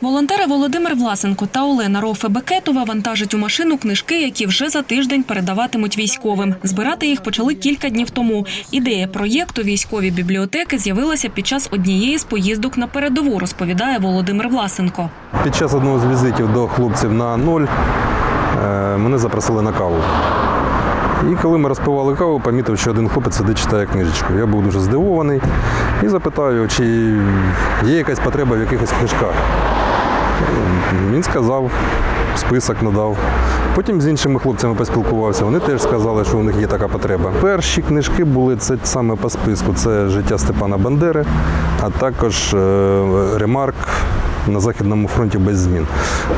Волонтери Володимир Власенко та Олена Рофе Бекетова вантажать у машину книжки, які вже за тиждень передаватимуть військовим. Збирати їх почали кілька днів тому. Ідея проєкту військові бібліотеки з'явилася під час однієї з поїздок на передову, розповідає Володимир Власенко. Під час одного з візитів до хлопців на ноль е, мене запросили на каву. І коли ми розпивали каву, помітив, що один хлопець сидить читає книжечку. Я був дуже здивований і запитаю, чи є якась потреба в якихось книжках. Він сказав, список надав. Потім з іншими хлопцями поспілкувався. Вони теж сказали, що у них є така потреба. Перші книжки були це саме по списку: це життя Степана Бандери, а також е, ремарк. На Західному фронті без змін.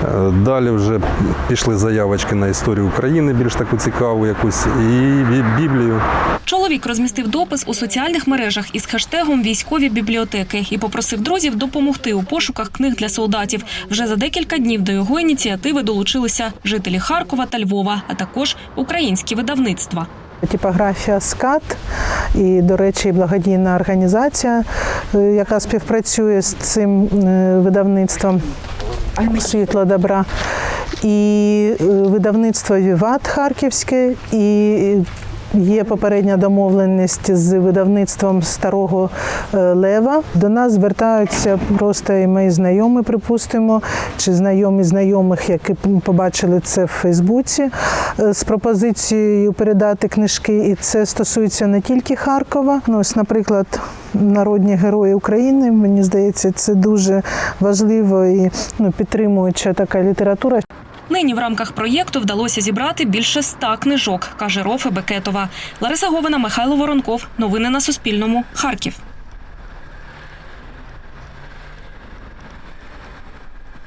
Е, Далі вже пішли заявочки на історію України, більш таку цікаву якусь, і бі- Біблію. Чоловік розмістив допис у соціальних мережах із хештегом Військові бібліотеки і попросив друзів допомогти у пошуках книг для солдатів. Вже за декілька днів до його ініціативи долучилися жителі Харкова та Львова, а також українські видавництва. Типографія СКАТ і, до речі, благодійна організація, е, яка співпрацює з цим е, видавництвом Світло добра. І е, видавництво Віват Харківське, і є попередня домовленість з видавництвом старого е, Лева. До нас звертаються просто і мої знайомі, припустимо, чи знайомі знайомих, які побачили це в Фейсбуці е, з пропозицією передати книжки. І це стосується не тільки Харкова. Ну, ось, наприклад, народні герої України. Мені здається, це дуже важливо і ну, підтримуюча така література. Нині в рамках проєкту вдалося зібрати більше ста книжок, каже Рофе Бекетова. Лариса Говина, Михайло Воронков. Новини на Суспільному. Харків.